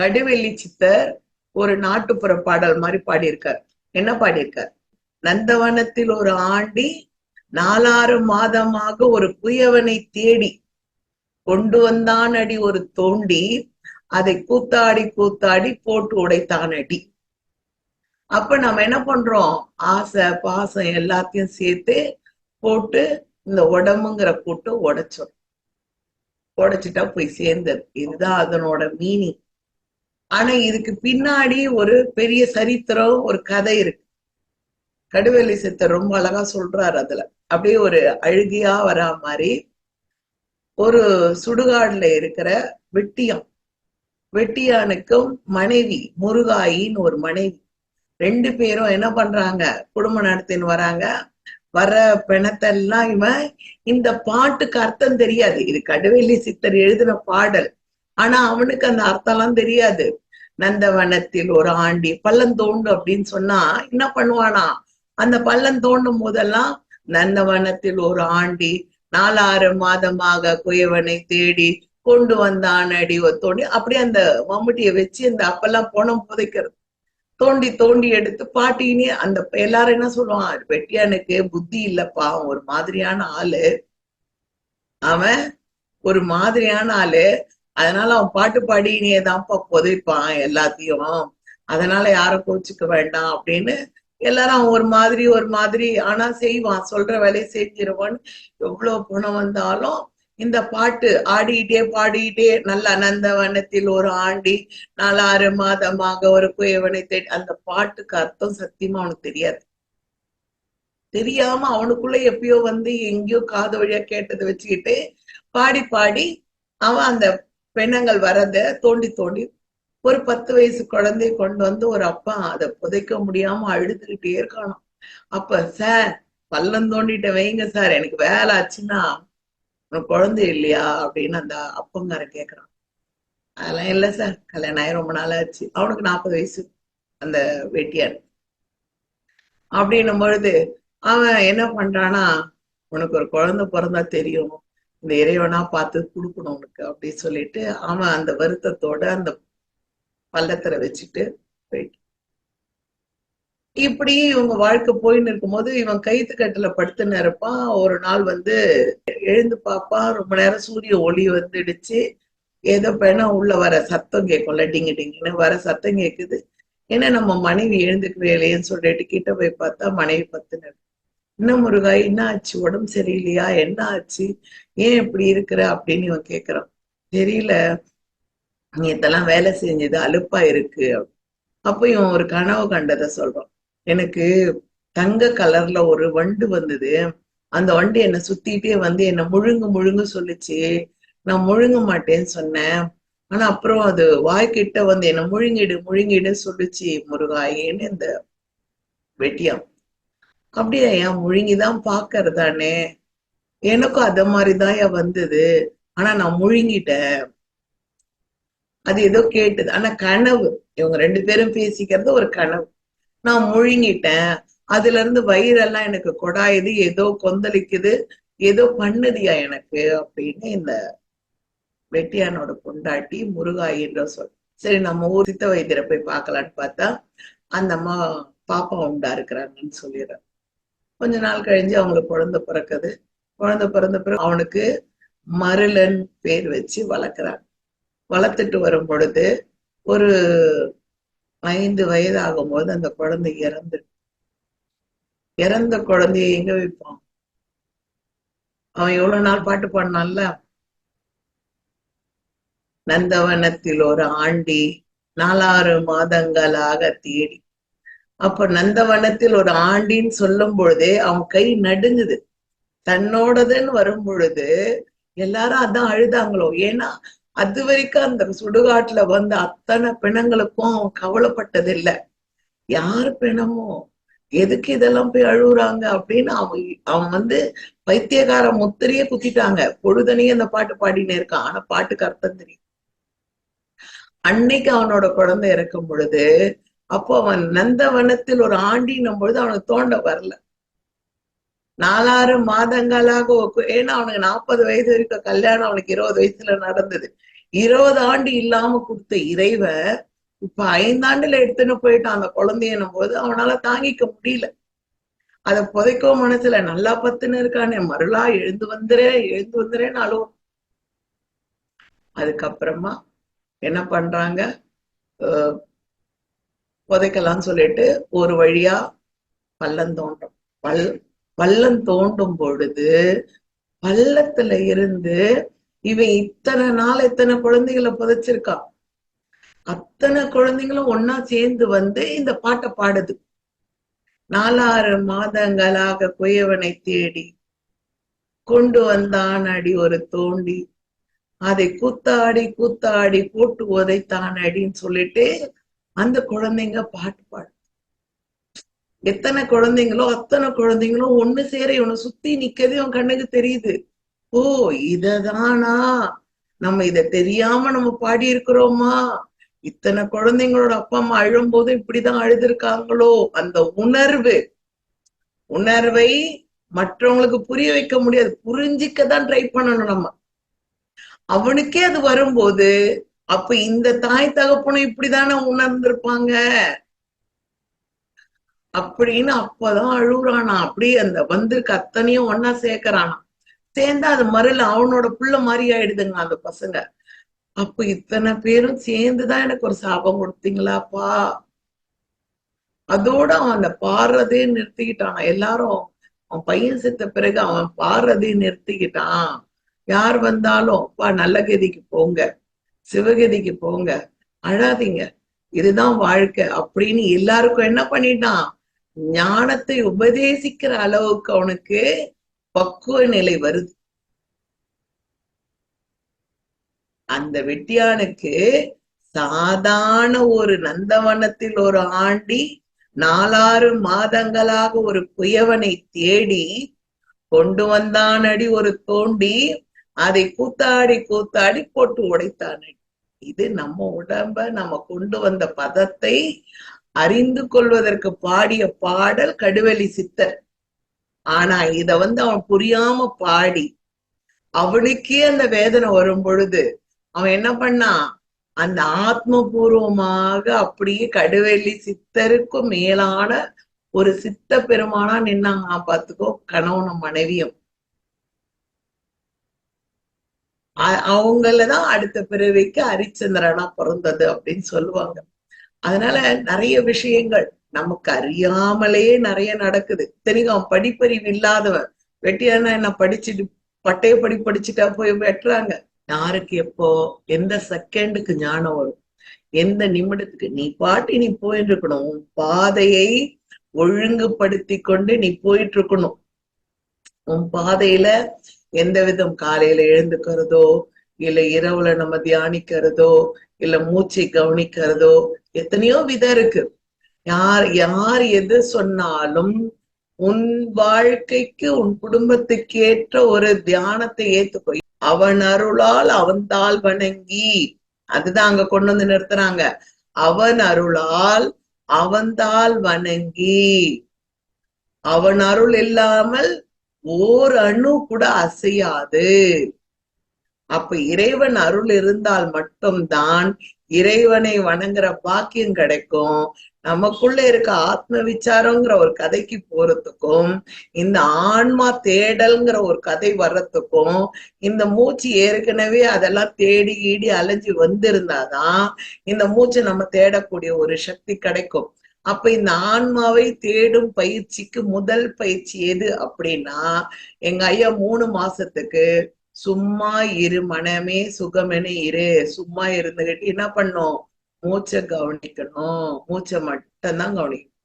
கடுவெள்ளி சித்தர் ஒரு நாட்டுப்புற பாடல் மாதிரி பாடியிருக்கார். என்ன பாடியிருக்கார்? நந்தவனத்தில் ஒரு ஆண்டி நாலாறு மாதமாக ஒரு குயவனை தேடி கொண்டு வந்தான் அடி ஒரு தோண்டி அதை கூத்தாடி கூத்தாடி போட்டு உடைத்தான் அடி அப்ப நம்ம என்ன பண்றோம்? ஆசை பாசம் எல்லாத்தையும் சேர்த்து போட்டு இந்த உடம்புங்கிற கூட்டு உடைச்சோம். உடைச்சிட்டா போய் சேர்ந்தது. இதுதான் அதனோட மீனிங் ஆனா இதுக்கு பின்னாடி ஒரு பெரிய சரித்திரம் ஒரு கதை இருக்கு. கடுவெளி சித்தர் ரொம்ப அழகா சொல்றாரு அதுல. அப்படியே ஒரு அழுகியா வரா மாதிரி. ஒரு சுடுகாடுல இருக்கிற வெட்டியான். வெட்டியானுக்கும் மனைவி முருகாயின்னு ஒரு மனைவி. ரெண்டு பேரும் என்ன பண்றாங்க? குடும்ப நடத்தின்னு வராங்க. வர பிணத்தெல்லாம் இவன் இந்த பாட்டுக்கு அர்த்தம் தெரியாது. இது கடுவெள்ளி சித்தர் எழுதின பாடல். ஆனா அவனுக்கு அந்த அர்த்தம்லாம் தெரியாது. நந்தவனத்தில் ஒரு ஆண்டி பள்ளம் தோண்டும் அப்படின்னு சொன்னா என்ன பண்ணுவானா? அந்த பள்ளம் தோண்டும் போதெல்லாம் நந்தவனத்தில் ஒரு ஆண்டி நாலாறு மாதமாக குயவனை தேடி கொண்டு வந்தான் அடி தோண்டி அப்படியே அந்த மம்முட்டியை வச்சு அந்த அப்பெல்லாம் போனம் புதைக்கிறது. தோண்டி தோண்டி எடுத்து பாட்டினே அந்த எல்லாரும் என்ன சொல்லுவான் வெட்டியானுக்கு புத்தி இல்லப்பா அவன் ஒரு மாதிரியான ஆளு. அவன் ஒரு மாதிரியான ஆளு. அதனால அவன் பாட்டு பாடினே தான்ப்பா புதைப்பான் எல்லாத்தையும். அதனால யாரும் கோச்சுக்க வேண்டாம் அப்படின்னு எல்லாரும் ஒரு மாதிரி ஒரு மாதிரி ஆனா செய்வான். சொல்ற வேலையை செஞ்சிருவான்னு எவ்வளவு பணம் வந்தாலும் இந்த பாட்டு ஆடிக்கிட்டே பாடிக்கிட்டே நல்ல நந்தவனத்தில் ஒரு ஆண்டி நாலாறு மாதமாக ஒரு குயவனை தேடி அந்த பாட்டுக்கு அர்த்தம் சத்தியமா அவனுக்கு தெரியாது. தெரியாம அவனுக்குள்ள எப்பயோ வந்து எங்கேயோ காது வழியா கேட்டதை வச்சுக்கிட்டு பாடி பாடி அவன் அந்த பெண்ணங்கள் வரத தோண்டி தோண்டி ஒரு பத்து வயசு குழந்தைய கொண்டு வந்து ஒரு அப்பா அதை புதைக்க முடியாம அழுதுகிட்டே இருக்கணும் அப்ப சார் பள்ளம் தோண்டிட்ட வைங்க சார் எனக்கு வேலை ஆச்சுன்னா உனக்கு குழந்தை இல்லையா? அப்படின்னு அந்த அப்பங்கார கேக்குறான். அதெல்லாம் இல்லை சார் கல்யாணம் ஆகி ரொம்ப நாள் ஆச்சு. அவனுக்கு நாற்பது வயசு அந்த வெட்டியார். அப்படின்னும் பொழுது அவன் என்ன பண்றானா உனக்கு ஒரு குழந்தை பிறந்தா தெரியும். இந்த இறைவனா பார்த்து கொடுக்கணும் உனக்கு அப்படின்னு சொல்லிட்டு அவன் அந்த வருத்தத்தோட அந்த பள்ளத்துல வச்சுட்டு போயிட்டு இப்படி இவங்க வாழ்க்கை போயின்னு இருக்கும்போது இவன் கைத்து கட்டுல படுத்துன்னு இருப்பான் ஒரு நாள் வந்து எழுந்து பார்ப்பான் ரொம்ப நேரம் சூரிய ஒளி வந்துடுச்சு. ஏதோ பேனா உள்ள வர சத்தம் கேட்கும்ல டிங்கு டிங்குன்னு வர சத்தம் கேக்குது ஏன்னா நம்ம மனைவி எழுந்துக்கவே இல்லையேன்னு சொல்லிட்டு கிட்ட போய் பார்த்தா மனைவி பத்து பத்துன்னு என்ன முருகா என்ன ஆச்சு உடம்பு சரியில்லையா? என்ன ஆச்சு ஏன் இப்படி இருக்கிற? அப்படின்னு இவன் கேக்குறான். தெரியல. நீ இதெல்லாம் வேலை செஞ்சது அலுப்பா இருக்கு. அப்போ இவன் ஒரு கனவு கண்டதை சொல்றான். எனக்கு தங்க கலர்ல ஒரு வண்டு வந்தது. அந்த வண்டு என்னை சுத்திட்டே வந்து என்னை முழுங்கு முழுங்கு சொல்லுச்சு. நான் முழுங்க மாட்டேன்னு சொன்னேன். ஆனா அப்புறம் அது வாய்க்கிட்ட வந்து என்ன முழுங்கிடு முழுங்கிடு சொல்லுச்சு. முருகாயின்னு இந்த வெட்டியான். அப்படியா ஏன் முழுங்கிதான் பாக்குறதானே? எனக்கும் அத மாதிரிதான் வந்தது. ஆனா நான் முழுங்கிட்டேன். அது ஏதோ கேட்டது. ஆனா கனவு. இவங்க ரெண்டு பேரும் பேசிக்கிறது ஒரு கனவு. நான் முழுங்கிட்டேன். அதுல இருந்து வயிறெல்லாம் எனக்கு கொடாயுது. ஏதோ கொந்தளிக்குது. ஏதோ பண்ணுதியா எனக்கு? அப்படின்னு இந்த வெட்டியானோட பொண்டாட்டி முருகாயின்ற சொல். சரி நம்ம ஊர் சித்த வைத்தியரை போய் பார்க்கலான்னு பார்த்தா அந்த அம்மா பாப்பா உண்டா இருக்கிறாங்கன்னு சொல்லிடுறாங்க. கொஞ்ச நாள் கழிஞ்சு அவங்களுக்கு குழந்தை பிறக்குது. குழந்தை பிறந்த பிறகு அவனுக்கு மருளன் பேர் வச்சு வளர்க்குறாங்க வளர்த்துட்டு வரும் பொழுது ஒரு ஐந்து வயது ஆகும்போது அந்த குழந்தை இறந்து இறந்த குழந்தைய எங்க வைப்பான் அவன் எவ்வளவு நாள் பாட்டு பாடினான்ல? நந்தவனத்தில் ஒரு ஆண்டி நாலாறு மாதங்களாக தேடி அப்ப நந்தவனத்தில் ஒரு ஆண்டின்னு சொல்லும் பொழுதே அவன் கை நடுங்குது. தன்னோடதுன்னு வரும் பொழுது எல்லாரும் அதான் அழுதாங்களோ? ஏன்னா அது வரைக்கும் அந்த சுடுகாட்டுல வந்த அத்தனை பிணங்களுக்கும் அவன் கவலைப்பட்டது இல்ல யார் பிணமோ? எதுக்கு இதெல்லாம் போய் அழுகுறாங்க அப்படின்னு அவன் அவன் வந்து பைத்தியகார முத்திரையே குத்திட்டாங்க. பொழுதனையும் அந்த பாட்டு பாடினே இருக்கான். ஆனா பாட்டுக்கு அர்த்தம் தெரியும். அன்னைக்கு அவனோட குழந்தை இறக்கும் பொழுது அப்போ அவன் நந்தவனத்தில் ஒரு ஆண்டினும் பொழுது அவனுக்கு தோண்ட வரல. நாலாறு மாதங்களாக ஏன்னா அவனுக்கு நாற்பது வயசு வரைக்கும் கல்யாணம் அவனுக்கு இருபது வயசுல நடந்தது. இருபது ஆண்டு இல்லாம கொடுத்த இறைவ இப்ப ஐந்தாண்டுல எடுத்துன்னு போயிட்டான் அந்த குழந்தையனும் போது அவனால தாங்கிக்க முடியல. அத புதைக்கோ மனசுல நல்லா பத்துன்னு இருக்கானே மருளா எழுந்து வந்துறேன் எழுந்து வந்துறேன்னு அழுவும் அதுக்கப்புறமா என்ன பண்றாங்க? புதைக்கலாம்னு சொல்லிட்டு ஒரு வழியா பள்ளம் தோண்டும். பல் பள்ளம் தோண்டும் பொழுது பள்ளத்துல இருந்து இவன் இத்தனை நாள் இத்தனை குழந்தைகளை புதைச்சிருக்கான் அத்தனை குழந்தைங்களும் ஒன்னா சேர்ந்து வந்து இந்த பாட்டை பாடுது. நாலாறு மாதங்களாக குயவனை தேடி கொண்டு வந்தான் அடி ஒரு தோண்டி. அதை கூத்தாடி கூத்தாடி போட்டு உதைத்தான் அடின்னு சொல்லிட்டு அந்த குழந்தைங்க பாட்டு பாடு. எத்தனை குழந்தைங்களோ அத்தனை குழந்தைங்களும் ஒண்ணு சேர இவனை சுத்தி நிக்கிறது இவன் கண்ணுக்கு தெரியுது. ஓ இததானா? நம்ம இத தெரியாம நம்ம பாடி இருக்கிறோமா இத்தனை குழந்தைங்களோட அப்பா அம்மா அழும்போது இப்படிதான் அழுதுருக்காங்களோ? அந்த உணர்வு. உணர்வை மற்றவங்களுக்கு புரிய வைக்க முடியாது. புரிஞ்சிக்க தான் ட்ரை பண்ணணும் நம்ம. அவனுக்கே அது வரும்போது அப்ப இந்த தாய் தகப்பனும் இப்படிதானே உணர்ந்திருப்பாங்க? அப்படின்னு அப்பதான் அழுகுறானா. அப்படியே அந்த வந்திருக்க அத்தனையும் ஒன்னா சேர்க்கறானா. சேர்ந்தா அது மறுல அவனோட புள்ள மாதிரி ஆயிடுதுங்க அந்த பசங்க. அப்ப இத்தனை பேரும் சேர்ந்துதான் எனக்கு ஒரு சாபம் கொடுத்தீங்களாப்பா? அதோட அவன் அந்த பாடுறதே நிறுத்திக்கிட்டான். எல்லாரும் அவன் பையன் செத்த பிறகு அவன் பாடுறதே நிறுத்திக்கிட்டான். யார் வந்தாலும் அப்பா நல்ல கதிக்கு போங்க. சிவகதிக்கு போங்க அழாதீங்க. இதுதான் வாழ்க்கை. அப்படின்னு எல்லாருக்கும் என்ன பண்ணிட்டான்? ஞானத்தை உபதேசிக்கிற அளவுக்கு அவனுக்கு பக்குவ நிலை வருது. அந்த வெட்டியானுக்கு சாதாரண ஒரு நந்தவனத்தில் ஒரு ஆண்டி நாலாறு மாதங்களாக ஒரு குயவனை தேடி கொண்டு வந்தானடி ஒரு தோண்டி அதை கூத்தாடி கூத்தாடி போட்டு உடைத்தானடி இது நம்ம உடம்ப நம்ம கொண்டு வந்த பதத்தை அறிந்து கொள்வதற்கு பாடிய பாடல் கடுவெளி சித்தர். ஆனா இத வந்து அவன் புரியாம பாடி அவனுக்கே அந்த வேதனை வரும் பொழுது அவன் என்ன பண்ணான் அந்த ஆத்மபூர்வமாக அப்படியே கடுவெளி சித்தருக்கும் மேலான ஒரு சித்த பெருமானா நின்னாங்க பாத்துக்கோ கணவனும் மனைவியும். அவங்களதான் அடுத்த பிறவிக்கு ஹரிச்சந்திரனா பிறந்தது அப்படின்னு சொல்லுவாங்க. அதனால நிறைய விஷயங்கள் நமக்கு அறியாமலேயே நிறைய நடக்குது. தெரியும்? அவன் படிப்பறிவு இல்லாதவன். வெட்டியானா என்ன படிச்சுட்டு பட்டைய படி படிச்சுட்டா போய் வெட்டுறாங்க. யாருக்கு எப்போ? எந்த செகண்டுக்கு ஞானம் வரும்? எந்த நிமிடத்துக்கு? நீ பாட்டி நீ போயிட்டு இருக்கணும் உன் பாதையை ஒழுங்குபடுத்தி கொண்டு நீ போயிட்டு இருக்கணும் உன் பாதையில எந்த விதம் காலையில எழுந்துக்கிறதோ இல்ல இரவுல நம்ம தியானிக்கிறதோ இல்ல மூச்சை கவனிக்கிறதோ எத்தனையோ விதம் இருக்கு. யார் யார் எது சொன்னாலும் உன் வாழ்க்கைக்கு உன் குடும்பத்துக்கு ஏற்ற ஒரு தியானத்தை ஏத்துக்கோ. அவன் அருளால் அவன் தாள் வணங்கி அதுதான் அங்க கொண்டு வந்து நிறுத்துறாங்க. அவன் அருளால் அவன்தால் வணங்கி அவன் அருள் இல்லாமல் ஓர் அணு கூட அசையாது. அப்ப இறைவன் அருள் இருந்தால் மட்டும்தான் இறைவனை வணங்குற பாக்கியம் கிடைக்கும். நமக்குள்ள இருக்க ஆத்ம விசாரங்கிற ஒரு கதைக்கு போறதுக்கும் இந்த ஆன்மா தேடல்ங்கிற ஒரு கதை வர்றதுக்கும் இந்த மூச்சு ஏற்கனவே அதெல்லாம் தேடி ஈடி அலைஞ்சு வந்திருந்தாதான் இந்த மூச்சு நம்ம தேடக்கூடிய ஒரு சக்தி கிடைக்கும். அப்ப இந்த ஆன்மாவை தேடும் பயிற்சிக்கு முதல் பயிற்சி எது அப்படின்னா எங்க ஐயா மூணு மாசத்துக்கு சும்மா இரு மனமே சுகமென இரு சும்மா இருந்துகிட்டு என்ன பண்ணும்? மூச்சை கவனிக்கணும். மூச்சை மட்டும்தான் கவனிக்கணும்.